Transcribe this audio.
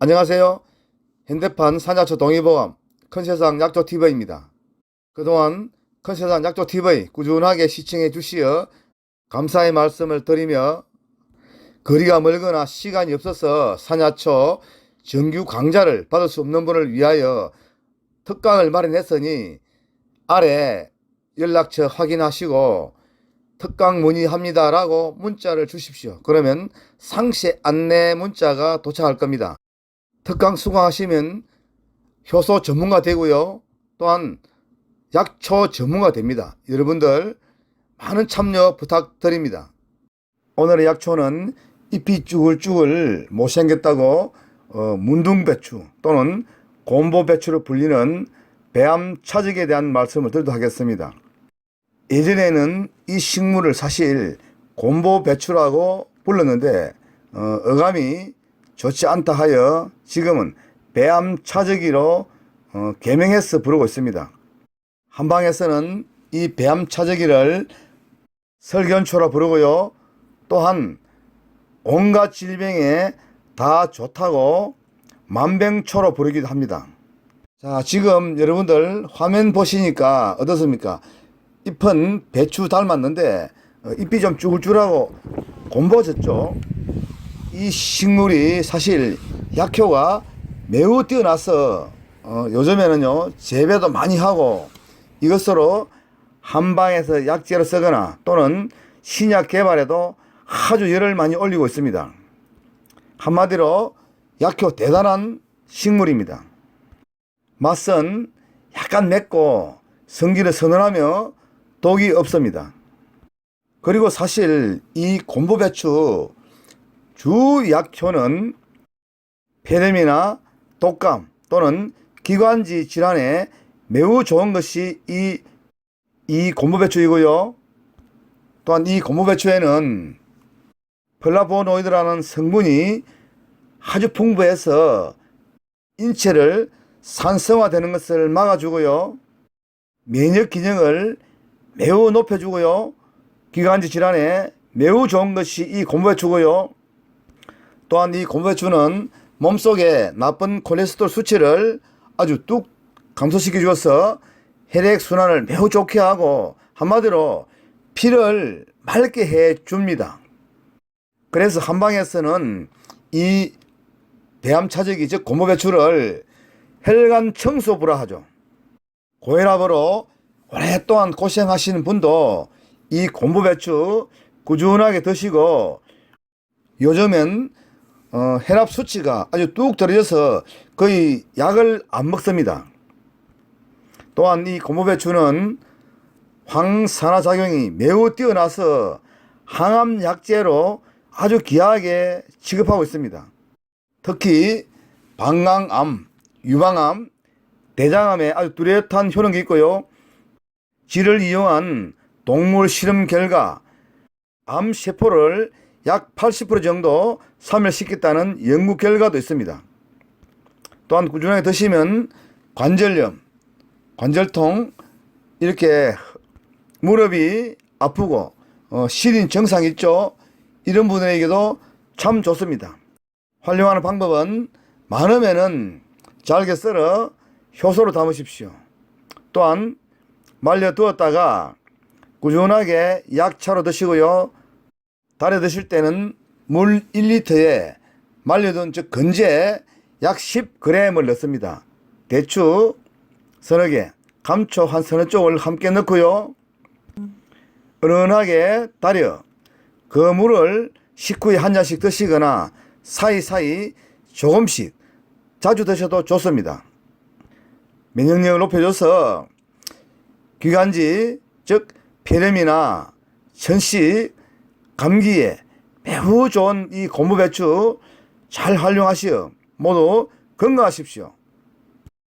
안녕하세요. 현대판 산야초 동의보험 큰세상 약초TV입니다. 그동안 큰세상 약초TV 꾸준하게 시청해 주시어 감사의 말씀을 드리며 거리가 멀거나 시간이 없어서 산야초 정규 강좌를 받을 수 없는 분을 위하여 특강을 마련했으니 아래 연락처 확인하시고 특강 문의합니다라고 문자를 주십시오. 그러면 상시 안내 문자가 도착할 겁니다. 특강 수강하시면 효소 전문가 되고요. 또한 약초 전문가 됩니다. 여러분들 많은 참여 부탁드립니다. 오늘의 약초는 잎이 쭈글쭈글 못생겼다고 어, 문둥배추 또는 곰보배추로 불리는 배암 차적에 대한 말씀을 드리도록 하겠습니다. 예전에는 이 식물을 사실 곰보배추라고 불렀는데 어, 어감이 좋지 않다 하여 지금은 배암 차저기로 어, 개명해서 부르고 있습니다. 한방에서는 이 배암 차저기를 설견초라 부르고요. 또한 온갖 질병에 다 좋다고 만병초로 부르기도 합니다. 자, 지금 여러분들 화면 보시니까 어떻습니까? 잎은 배추 닮았는데 어, 잎이 좀 쭈글쭈글하고 곰보졌죠. 이 식물이 사실 약효가 매우 뛰어나서 어, 요즘에는요 재배도 많이 하고 이것으로 한방에서 약재로 쓰거나 또는 신약 개발에도 아주 열을 많이 올리고 있습니다. 한마디로 약효 대단한 식물입니다. 맛은 약간 맵고 성질을 선언하며 독이 없습니다. 그리고 사실 이 곰보배추 주 약효는 폐렴이나 독감 또는 기관지 질환에 매우 좋은 것이 이, 이 곰보배추이고요. 또한 이 곰보배추에는 플라보노이드라는 성분이 아주 풍부해서 인체를 산성화되는 것을 막아주고요. 면역 기능을 매우 높여주고요. 기관지 질환에 매우 좋은 것이 이 곰보배추고요. 또한 이 곰배추는 몸속에 나쁜 콜레스테롤 수치를 아주 뚝 감소시켜 주어서 혈액 순환을 매우 좋게 하고 한마디로 피를 맑게 해 줍니다. 그래서 한방에서는 이 배암차적이 즉 고무배추를 혈관 청소부라 하죠. 고혈압으로 오랫동안 고생하시는 분도 이 곰보배추 꾸준하게 드시고 요즘엔 어, 혈압 수치가 아주 뚝 떨어져서 거의 약을 안 먹습니다. 또한 이 고무배추는 황산화 작용이 매우 뛰어나서 항암 약제로 아주 귀하게 취급하고 있습니다. 특히 방광암, 유방암, 대장암에 아주 뚜렷한 효능이 있고요. 쥐를 이용한 동물 실험 결과 암 세포를 약 80% 정도 사멸시켰다는 연구 결과도 있습니다. 또한 꾸준하게 드시면 관절염, 관절통, 이렇게 무릎이 아프고 어, 시린 증상 있죠? 이런 분에게도 참 좋습니다. 활용하는 방법은 많으면은 잘게 썰어 효소로 담으십시오. 또한 말려 두었다가 꾸준하게 약차로 드시고요. 달에 드실 때는 물 1리터에 말려둔 즉 건제 약 10g을 넣습니다. 대추 서너 개, 감초 한 서너 쪽을 함께 넣고요. 은은하게 달여 그 물을 식후에 한 잔씩 드시거나 사이사이 조금씩 자주 드셔도 좋습니다. 면역력을 높여줘서 기관지 즉 폐렴이나 천식, 감기에 매우 좋은 이 고무배추 잘 활용하시어 모두 건강하십시오.